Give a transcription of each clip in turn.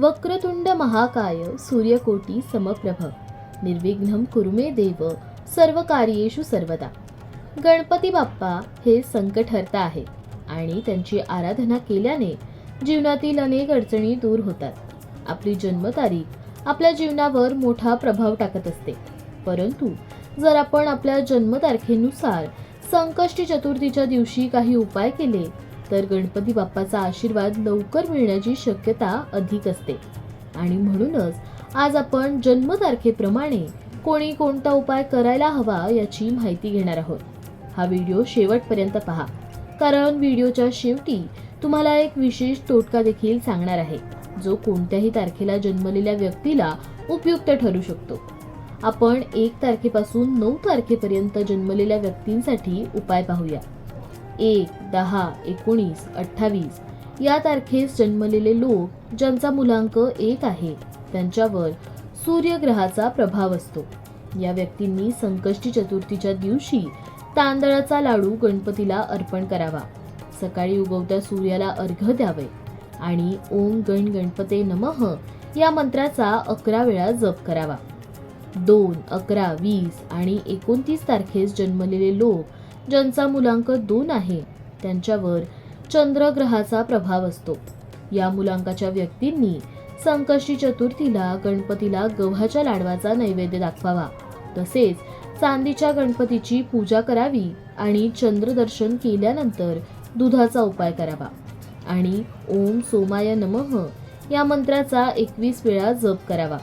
वक्रतुंड महाकाय सूर्यकोटी समप्रभ। निर्विघ्नम कुरुमे देव सर्व कार्येषु सर्वदा। गणपती बाप्पा हे संकटहर्ता आहे आणि त्यांची आराधना केल्याने जीवनातील अनेक अडचणी दूर होतात. आपली जन्मतारीख आपल्या जीवनावर मोठा प्रभाव टाकत असते. परंतु जर आपण आपल्या जन्मतारखेनुसार संकष्टी चतुर्थीच्या दिवशी काही उपाय केले तर गणपती बाप्पाचा आशीर्वाद लवकर मिळण्याची शक्यता अधिक असते. आणि म्हणूनच आज आपण जन्मतारखेप्रमाणे कोणी कोणता उपाय करायला हवा याची माहिती घेणार आहोत. हा व्हिडिओ शेवटपर्यंत पहा. कारण व्हिडिओच्या शेवटी तुम्हाला एक विशेष तोटका देखील सांगणार आहे जो कोणत्याही तारखेला जन्मलेल्या व्यक्तीला उपयुक्त ठरू शकतो. आपण एक तारखेपासून नऊ तारखेपर्यंत जन्मलेल्या व्यक्तींसाठी उपाय पाहूया. एक दहा एकोणीस अठ्ठावीस या तारखेस जन्मलेले लोक ज्यांचा मुलांक एक आहे त्यांच्यावर सूर्यग्रहाचा प्रभाव असतो. या व्यक्तींनी संकष्टी चतुर्थीच्या दिवशी तांदळाचा लाडू गणपतीला अर्पण करावा. सकाळी उगवत्या सूर्याला अर्घ्य द्यावे आणि ओम गण गणपते नमः या मंत्राचा अकरा वेळा जप करावा. दोन अकरा वीस आणि एकोणतीस तारखेस जन्मलेले लोक ज्यांचा मुलांक दोन आहे त्यांच्यावर चंद्रग्रहाचा प्रभाव असतो. या मुलांकाच्या व्यक्तींनी संकष्टी चतुर्थीला गणपतीला गव्हाच्या लाडवाचा नैवेद्य दाखवावा. तसेच चांदीच्या गणपतीची पूजा करावी आणि चंद्रदर्शन केल्यानंतर दुधाचा उपाय करावा. आणि ओम सोमाय नमः या मंत्राचा एकवीस वेळा जप करावा.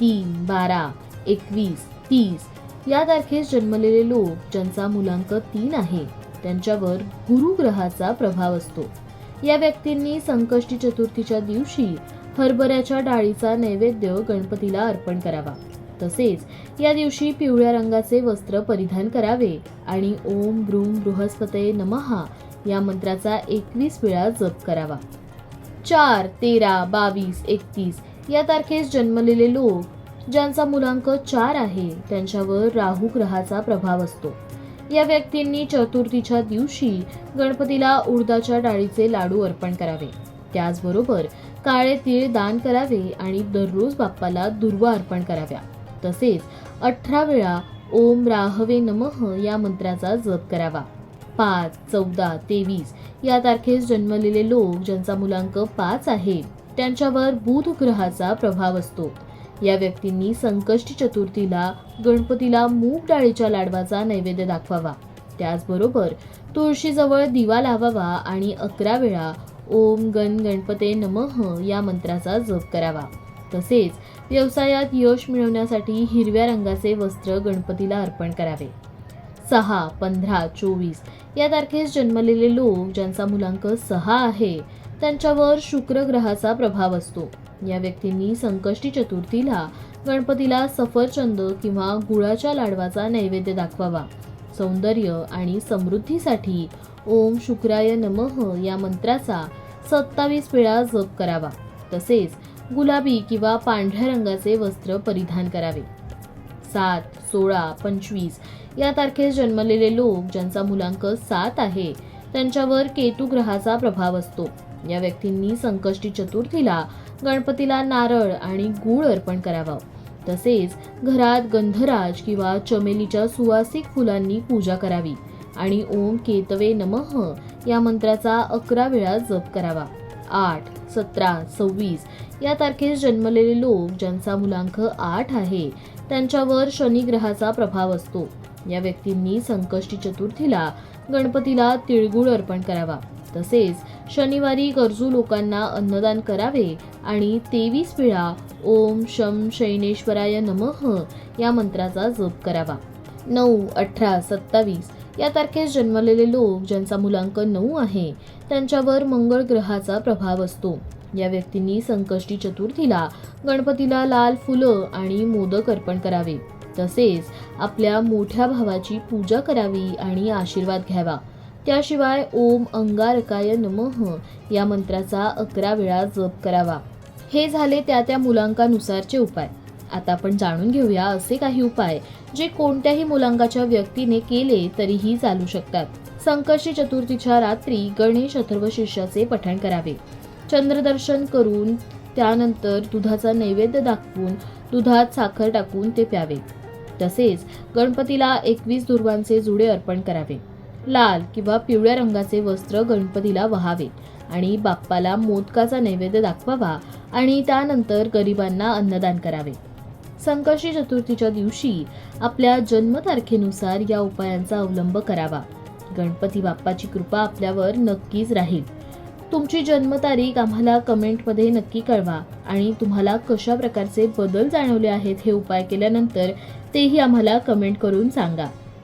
तीन बारा एकवीस तीस या तारखेस जन्मलेले लोक ज्यांचा मुलांक तीन आहे त्यांच्यावर गुरुग्रहाचा प्रभाव असतो. या व्यक्तींनी संकष्टी चतुर्थीच्या दिवशी हरभऱ्याच्या डाळीचा नैवेद्य गणपतीला अर्पण करावा. तसेच या दिवशी पिवळ्या रंगाचे वस्त्र परिधान करावे आणि ओम ब्रूम बृहस्पते नमहा या मंत्राचा एकवीस वेळा जप करावा. चार तेरा बावीस एकतीस या तारखेस जन्मलेले लोक ज्यांचा मुलांक चार आहे त्यांच्यावर राहू ग्रहाचा प्रभाव असतो. या व्यक्तींनी चतुर्थीच्या दिवशी गणपतीला उडदाच्या डाळीचे लाडू अर्पण करावे. त्याचबरोबर काळे तीळ दान करावे आणि दररोज बाप्पाला दुर्वा अर्पण कराव्या. तसेच अठरा वेळा ओम राहवे नमः या मंत्राचा जप करावा. पाच चौदा तेवीस या तारखेस जन्मलेले लोक ज्यांचा मुलांक पाच आहे त्यांच्यावर बुध ग्रहाचा प्रभाव असतो. या व्यक्तींनी संकष्टी चतुर्थीला गणपतीला मूग डाळीच्या लाडवाचा नैवेद्य दाखवावा. त्याचबरोबर तुळशीजवळ दिवा लावावा आणि अकरा वेळा ओम गण गणपते नमः या मंत्राचा जप करावा. तसेच व्यवसायात यश मिळवण्यासाठी हिरव्या रंगाचे वस्त्र गणपतीला अर्पण करावे. सहा पंधरा चोवीस या तारखेस जन्मलेले लोक ज्यांचा मुलांक सहा आहे त्यांच्यावर शुक्र ग्रहाचा प्रभाव असतो. या व्यक्तींनी संकष्टी चतुर्थीला गणपतीला सफरचंद किंवा गुळाच्या लाडवाचा नैवेद्य दाखवावा. सौंदर्य आणि समृद्धीसाठी ओम शुक्राय नमः या मंत्राचा सत्तावीस वेळा जप करावा. तसेच गुलाबी किंवा पांढऱ्या रंगाचे वस्त्र परिधान करावे. सात सोळा पंचवीस या तारखेस जन्मलेले लोक ज्यांचा मुलांक सात आहे त्यांच्यावर केतू ग्रहाचा प्रभाव असतो. या व्यक्तींनी संकष्टी चतुर्थीला गणपतीला नारळ आणि गूळ अर्पण करावा. तसेच घरात गंधराज किंवा चमेलीच्या सुवासिक फुलांनी पूजा करावी आणि ओम केतवे नमः या मंत्राचा अकरा वेळा जप करावा. आठ सतरा सव्वीस या तारखेस जन्मलेले लोक ज्यांचा मुलांक आठ आहे त्यांच्यावर शनिग्रहाचा प्रभाव असतो. या व्यक्तींनी संकष्टी चतुर्थीला गणपतीला तिळगुळ अर्पण करावा. तसेच शनिवारी गरजू लोकांना अन्नदान करावे आणि तेवीस वेळा ओम शम शैनेश्वराय नमः या मंत्राचा जप करावा. नऊ अठरा सत्तावीस या तारखेस जन्मलेले लोक ज्यांचा मुलांक नऊ आहे त्यांच्यावर मंगळ ग्रहाचा प्रभाव असतो. या व्यक्तींनी संकष्टी चतुर्थीला गणपतीला लाल फुलं आणि मोदक अर्पण करावे. तसेच आपल्या मोठ्या भावाची पूजा करावी आणि आशीर्वाद घ्यावा. त्याशिवाय ओम अंगारकाय नमः या मंत्राचा अकरा वेळा जप करावा. हे झाले त्या त्या मुलांकानुसारचे उपाय. आता आपण जाणून घेऊया असे काही उपाय जे कोणत्याही मुलांकाच्या व्यक्तीने केले तरीही चालू शकतात. संकष्टी चतुर्थीच्या रात्री गणेश अथर्व शिष्याचे पठण करावे. चंद्रदर्शन करून त्यानंतर दुधाचा नैवेद्य दाखवून दुधात साखर टाकून ते प्यावे. तसेच गणपतीला एकवीस दुर्वांचे जुडे अर्पण करावे. लाल किंवा पिवळ्या रंगाचे वस्त्र गणपतीला वहावे आणि बाप्पाला मोदकाचा नैवेद्य दाखवावा आणि त्यानंतर गरिबांना अन्नदान करावे. संकष्टी चतुर्थीच्या दिवशी आपल्या जन्मतारखेनुसार या उपायांचा अवलंब करावा. गणपती बाप्पाची कृपा आपल्यावर नक्कीच राहील. तुमची जन्मतारीख आम्हाला कमेंटमध्ये नक्की कळवा आणि तुम्हाला कशा प्रकारचे बदल जाणवले आहेत हे उपाय केल्यानंतर तेही आम्हाला कमेंट करून सांगा.